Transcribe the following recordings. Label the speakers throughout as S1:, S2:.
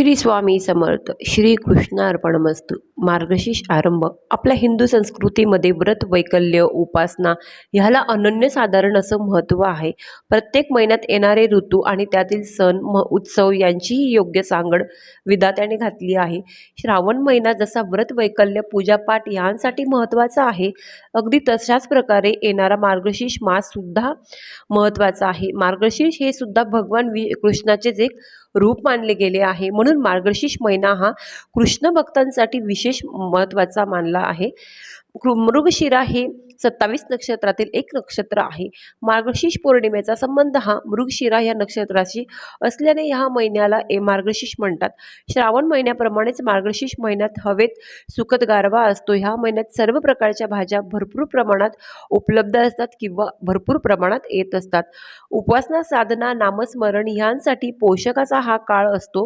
S1: श्री स्वामी समर्थ श्री कृष्णार्पणमस्तु. मार्गशीर्ष आरंभ. आपल्या हिंदू संस्कृतीमध्ये व्रत वैकल्य उपासना ह्याला अनन्यसाधारण असं महत्त्व आहे. प्रत्येक महिन्यात येणारे ऋतू आणि त्यातील सण म उत्सव यांचीही योग्य सांगड विधात्याने घातली आहे. श्रावण महिना जसा व्रत वैकल्य पूजापाठ यांसाठी महत्त्वाचा आहे अगदी तशाच प्रकारे येणारा मार्गशीर्ष माससुद्धा महत्त्वाचा आहे. मार्गशीर्ष हे सुद्धा भगवान वि कृष्णाचेच एक रूप मानले गेले आहे. म्हणून मार्गशीर्ष महिना हा कृष्ण भक्तांसाठी विशेष महत्त्वाचा मानला आहे. मृगशिरा हे सत्तावीस नक्षत्रातील एक नक्षत्र आहे. मार्गशीर्ष पौर्णिमेचा संबंध हा मृगशिरा या नक्षत्राशी असल्याने ह्या महिन्याला ए मार्गशीर्ष म्हणतात. श्रावण महिन्याप्रमाणेच मार्गशीर्ष महिन्यात हवेत सुखद गारवा असतो. ह्या महिन्यात सर्व प्रकारच्या भाज्या भरपूर प्रमाणात उपलब्ध असतात किंवा भरपूर प्रमाणात येत असतात. उपासना साधना नामस्मरण ह्यांसाठी पोषकाचा हा काळ असतो.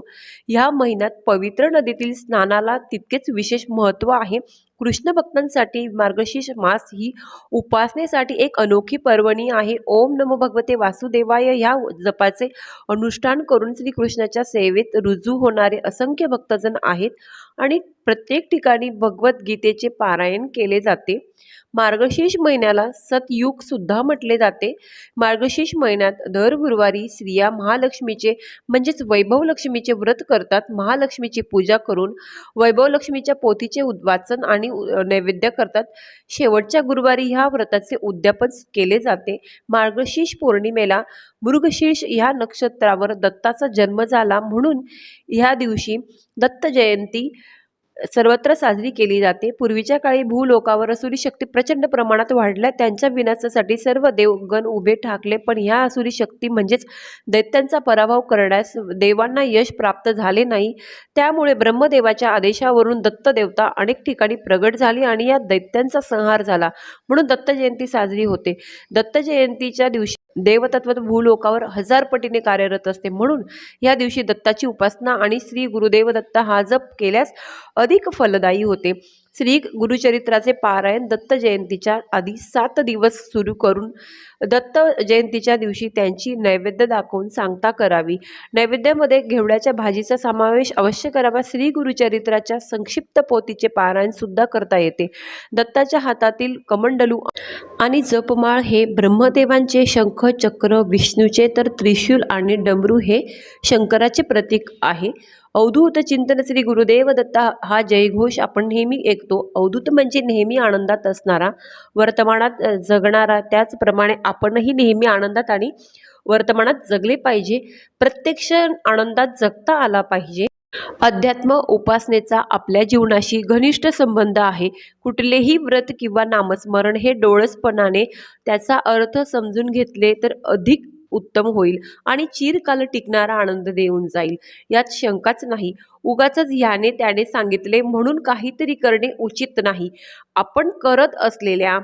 S1: ह्या महिन्यात पवित्र नदीतील स्नानाला तितकेच विशेष महत्त्व आहे. कृष्ण भक्तांसाठी मार्गशीर्ष मास ही उपासनेसाठी एक अनोखी पर्वणी आहे. ओम नमो भगवते वासुदेवाय. ह्या जपाचे अनुष्ठान करून श्रीकृष्णाच्या सेवेत रुजू होणारे असंख्य भक्तजन आहेत. आणि प्रत्येक ठिकाणी भगवद्गीतेचे पारायण केले जाते. मार्गशीर्ष महिन्याला सतयुग सुद्धा म्हटले जाते. मार्गशीर्ष महिन्यात दर गुरुवारी स्त्रिया महालक्ष्मीचे म्हणजेच वैभव लक्ष्मीचे व्रत करतात. महालक्ष्मीची पूजा करून वैभव लक्ष्मीच्या पोथीचे उद- वाचन आणि नैवेद्य करतात. शेवटच्या गुरुवारी ह्या व्रताचे उद्यापन केले जाते. मार्गशीर्ष पौर्णिमेला मृगशीर्ष ह्या नक्षत्रावर दत्ताचा जन्म झाला म्हणून ह्या दिवशी दत्त जयंती सर्वत्र साजरी केली जाते. पूर्वीच्या काळी भूलोकावर असुरी शक्ती प्रचंड प्रमाणात वाढल्या. त्यांच्या विनाशासाठी सर्व देवगण उभे ठाकले. पण ह्या असुरी शक्ती म्हणजेच दैत्यांचा पराभव करण्यास देवांना यश प्राप्त झाले नाही. त्यामुळे ब्रह्मदेवाच्या आदेशावरून दत्त देवता अनेक ठिकाणी प्रगट झाली आणि या दैत्यांचा संहार झाला. म्हणून दत्त जयंती साजरी होते. दत्त जयंतीच्या दिवशी देवतत्व भूलोकावर हजार पटीने कार्यरत असते. म्हणून या दिवशी दत्ताची उपासना आणि श्री गुरुदेव दत्त हा जप केल्यास अधिक फलदायी होते. श्री गुरुचरित्राचे पारायण दत्त जयंतीच्या आधी सात दिवस सुरू करून दत्त जयंतीच्या दिवशी त्यांची नैवेद्य दाखवून सांगता करावी. नैवेद्यामध्ये घेवड्याच्या भाजीचा समावेश अवश्य करावा. श्री गुरुचरित्राच्या संक्षिप्त पोतीचे पारायण सुद्धा करता येते. दत्ताच्या हातातील कमंडलू आणि जपमाळ हे ब्रह्मदेवांचे शंख चक्र विष्णूचे तर त्रिशूल आणि डमरू हे शंकराचे प्रतीक आहे. अवधूत चिंतन श्री गुरुदेव दत्ता हा जयघोष आपण नेहमी ऐकतो. अवधूत म्हणजे नेहमी आनंदात असणारा वर्तमानात जगणारा त्याचप्रमाणे आपणही नेहमी आनंदात आणि वर्तमानात जगले पाहिजे. प्रत्यक्ष आनंदात जगता आला पाहिजे. अध्यात्म उपासनेचा आपल्या जीवनाशी घनिष्ठ संबंध आहे. कुठलेही व्रत किंवा नामस्मरण हे डोळसपणाने त्याचा अर्थ समजून घेतले तर अधिक उत्तम होईल आणि चिरकाल टिकणारा आनंद देऊन जाईल. यात शंकाच नाही. उगाच ह्याने त्याने सांगितले म्हणून काहीतरी करणे उचित नाही. आपण करत असलेल्या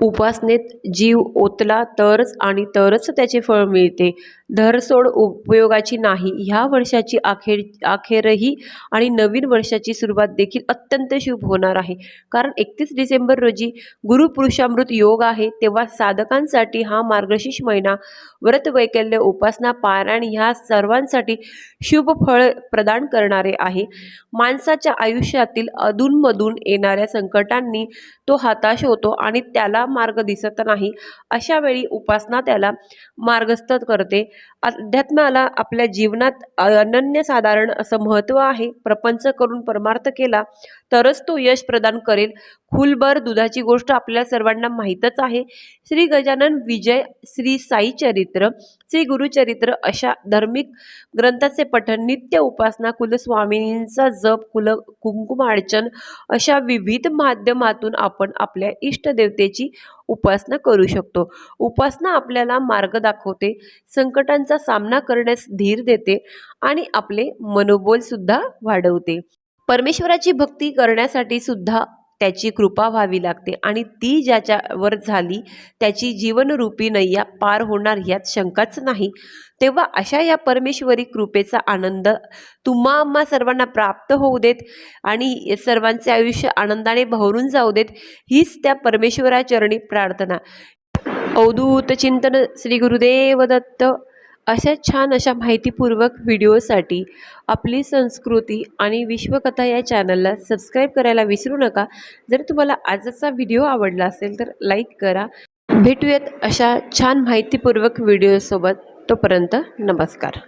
S1: उपासनेत जीव ओतला तरच आणि तरच त्याचे फळ मिळते. धरसोड उपयोगाची नाही. ह्या वर्षाची अखेर अखेरही आणि नवीन वर्षाची सुरुवात देखील अत्यंत शुभ होणार आहे. कारण एकतीस डिसेंबर रोजी गुरुपुरुषामृत योग आहे तेव्हा साधकांसाठी हा मार्गशीर्ष महिना व्रत वैकल्य उपासना पारायण ह्या सर्वांसाठी शुभ फळ प्रदान करणारे आहे. माणसाच्या आयुष्यातील अधूनमधून येणाऱ्या संकटांनी तो हताश होतो आणि त्याला मार्ग दिसत नाही. अशा वेळी उपासना त्याला मार्गस्थ करते. अध्यात्माला आपल्या जीवनात अनन्यसाधारण असं महत्त्व आहे. प्रपंच करून परमार्थ केला. तरच तो यश प्रदान करेल. खुलभर दुधाची गोष्ट आपल्या सर्वांना माहीतच आहे. श्री गजानन विजय श्री साई चरित्र श्री गुरुचरित्र अशा धार्मिक ग्रंथाचे पठण नित्य उपासना कुलस्वामिनींचा जप कुल कुंकुमार्चन अशा विविध माध्यमातून आपण आपल्या इष्टदेवतेची उपासना करू शकतो. उपासना आपल्याला मार्ग दाखवते संकटांचा सामना करण्यास धीर देते आणि आपले मनोबल सुद्धा वाढवते. परमेश्वराची भक्ती करण्यासाठी सुद्धा त्याची कृपा व्हावी लागते आणि ती ज्याच्यावर झाली त्याची जीवनरूपी नय्या पार होणार यात शंकाच नाही. तेव्हा अशा या परमेश्वरी कृपेचा आनंद तुम्हा आम्हा सर्वांना प्राप्त होऊ देत आणि सर्वांचे आयुष्य आनंदाने भरून जाऊ देत हीच त्या परमेश्वराचरणी प्रार्थना. अवधूत चिंतन श्री गुरुदेव दत्त. अशा छान अशा माहितीपूर्वक व्हिडिओसाठी आपली संस्कृती आणि विश्वकथा या चॅनलला सबस्क्राईब करायला विसरू नका. जर तुम्हाला आजचा व्हिडिओ आवडला असेल तर लाईक करा. भेटूयात अशा छान माहितीपूर्वक व्हिडिओसोबत. तोपर्यंत नमस्कार.